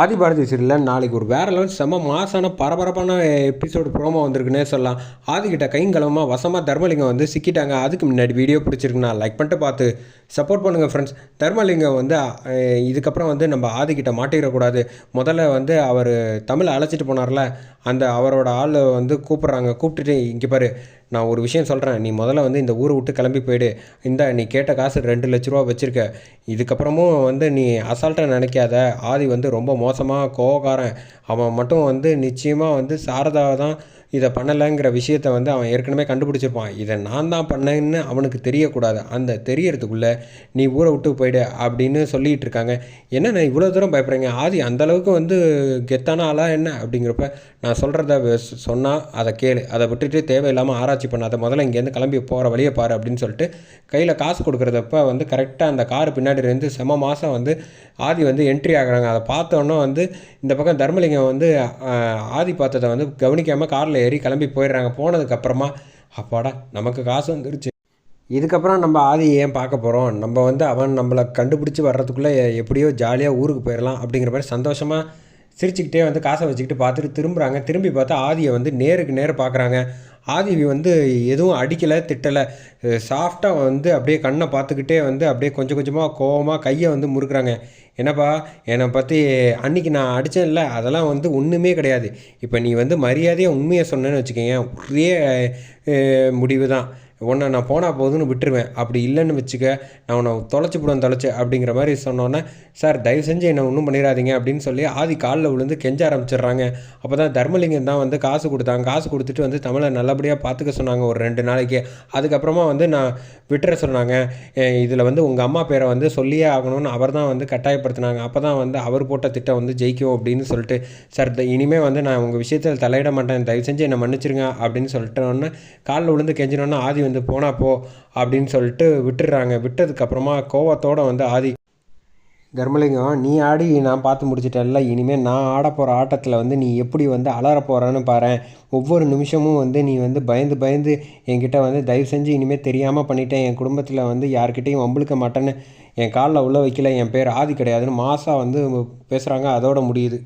ஆதி பாரதி சீரியலில் நாளைக்கு ஒரு வேற லெவல் செம்ம மாசான பரபரப்பான எபிசோடு ப்ரோமோ வந்திருக்குன்னே சொல்லலாம். ஆதிக்கிட்ட கைங்கலமாக வசமாக தர்மலிங்கம் வந்து சிக்கிட்டாங்க. அதுக்கு முன்னாடி வீடியோ பிடிச்சிருக்குண்ணா லைக் பண்ணிட்டு பார்த்து சப்போர்ட் பண்ணுங்கள் ஃப்ரெண்ட்ஸ் தர்மலிங்கம் வந்து இதுக்கப்புறம் வந்து நம்ம ஆதிக்கிட்ட மாட்டிடக்கூடாது. முதல்ல வந்து அவர் தமிழை அழைச்சிட்டு போனார்ல. அந்த அவரோட ஆள் வந்து கூப்பிட்றாங்க. கூப்பிட்டுட்டு இங்கே பாரு நான் ஒரு விஷயம் சொல்கிறேன் நீ முதல்ல வந்து இந்த ஊரை விட்டு கிளம்பி போயிடு. இந்த நீ கேட்ட காசு ரெண்டு லட்ச ரூபா வச்சுருக்க. இதுக்கப்புறமும் வந்து நீ அசால்ட்டாக நினைக்காத. ஆதி வந்து ரொம்ப மோசமாக கோவக்காரன். அவன் மட்டும் வந்து நிச்சயமாக வந்து சாரதாவை தான் இதை பண்ணலைங்கிற விஷயத்த வந்து அவன் ஏற்கனவே கண்டுபிடிச்சிருப்பான். இதை நான் தான் பண்ணேன்னு அவனுக்கு தெரியக்கூடாது. அந்த தெரியறதுக்குள்ளே நீ ஊரை விட்டு போயிடு அப்படின்னு சொல்லிகிட்டு இருக்காங்க. என்ன நான் இவ்வளோ தூரம் பயப்படுறீங்க? ஆதி அந்தளவுக்கு வந்து கெத்தான ஆளா என்ன? அப்படிங்கிறப்ப நான் சொல்கிறத சொன்னால் அதை கேளு. அதை விட்டுட்டு தேவையில்லாமல் ஆராய்ச்சி பண்ணாத. முதல்ல இங்கேருந்து கிளம்பி போகிற வழியை பாரு அப்படின்னு சொல்லிட்டு கையில் காசு கொடுக்குறதப்ப வந்து கரெக்டாக அந்த கார் பின்னாடி இருந்து செம மாதம் வந்து ஆதி வந்து என்ட்ரி ஆகிறாங்க. அதை பார்த்தோன்னே வந்து இந்த பக்கம் தர்மலிங்கம் வந்து ஆதி பார்த்ததை வந்து கவனிக்காமல் காரில் ஏறி கிளம்பி போயிடுறாங்க. போனதுக்கப்புறமா அப்பாடா நமக்கு காசு வந்துருச்சு. இதுக்கப்புறம் நம்ம ஆதி ஏன் பார்க்க போகிறோம் நம்ம வந்து அவன் நம்மளை கண்டுபிடிச்சி வர்றதுக்குள்ளே எப்படியோ ஜாலியாக ஊருக்கு போயிடலாம் அப்படிங்கிற மாதிரி சந்தோஷமாக சிரிச்சுக்கிட்டே வந்து காசை வச்சுக்கிட்டு பார்த்துட்டு திரும்புகிறாங்க திரும்பி பார்த்தா ஆதியை வந்து நேருக்கு நேர் பார்க்குறாங்க. ஆதி வந்து எதுவும் அடிக்கலை திட்டலை. சாஃப்டாக வந்து அப்படியே கண்ணை பார்த்துக்கிட்டே வந்து அப்படியே கொஞ்சம் கொஞ்சமாக கோவமாக கையை வந்து முறுக்குறாங்க. என்னப்பா என்னை பற்றி அன்னைக்கு நான் அடித்தேன்ல அதெல்லாம் வந்து ஒன்றுமே கிடையாது. இப்போ நீ வந்து மரியாதையாக உண்மையை சொன்னேன்னு வச்சுக்கோங்க ஒரே முடிவு தான் உன்னை நான் போனால் போதுன்னு விட்டுருவேன். அப்படி இல்லைன்னு வச்சுக்க நான் உன்னை தொலைச்சி போடுவேன் தொலைச்சி அப்படிங்கிற மாதிரி சொன்னோன்னே சார் தயவு செஞ்சு என்னை ஒன்றும் பண்ணிடாதீங்க அப்படின்னு சொல்லி ஆதி காலில் விழுந்து கெஞ்ச ஆரம்பிச்சிடுறாங்க. அப்போ தான் தர்மலிங்கம் தான் வந்து காசு கொடுத்தாங்க காசு கொடுத்துட்டு வந்து தமிழை நல்லபடியாக பார்த்துக்க சொன்னாங்க ஒரு ரெண்டு நாளைக்கு. அதுக்கப்புறமா வந்து நான் விட்டுற சொன்னாங்க. இதில் வந்து உங்கள் அம்மா பேரை வந்து சொல்லியே ஆகணும்னு அவர் தான் வந்து கட்டாயப்படுத்தினாங்க. அப்போ தான் வந்து அவர் போட்ட திட்டம் வந்து ஜெயிக்கும் அப்படின்னு சொல்லிட்டு சார் இனிமேல் வந்து நான் உங்கள் விஷயத்தில் தலையிட மாட்டேன். தயவு செஞ்சு என்னை மன்னிச்சிருங்க அப்படின்னு சொல்லிட்டோன்னே காலில் விழுந்து கெஞ்சினோன்னே ஆதி வந்து போனா போ அப்படின்னு சொல்லிட்டு விட்டுடுறாங்க. விட்டதுக்கப்புறமா கோவத்தோடு வந்து ஆதி தர்மலிங்கம் நீ ஆடி நான் பார்த்து முடிச்சிட்டல இனிமேல் நான் ஆட போகிற ஆட்டத்தில் வந்து நீ எப்படி வந்து அலற போகிறேன்னு பாரு. ஒவ்வொரு நிமிஷமும் வந்து நீ வந்து பயந்து பயந்து என்கிட்ட வந்து தயவு செஞ்சு இனிமேல் தெரியாமல் பண்ணிட்டேன். என் குடும்பத்தில் வந்து யார்கிட்டையும் வம்பிழுக்க மாட்டேன்னு என் காலில் உள்ள வைக்கல. என் பேர் ஆதி கிடையாதுன்னு மாதம் வந்து பேசுகிறாங்க அதோட முடியுது.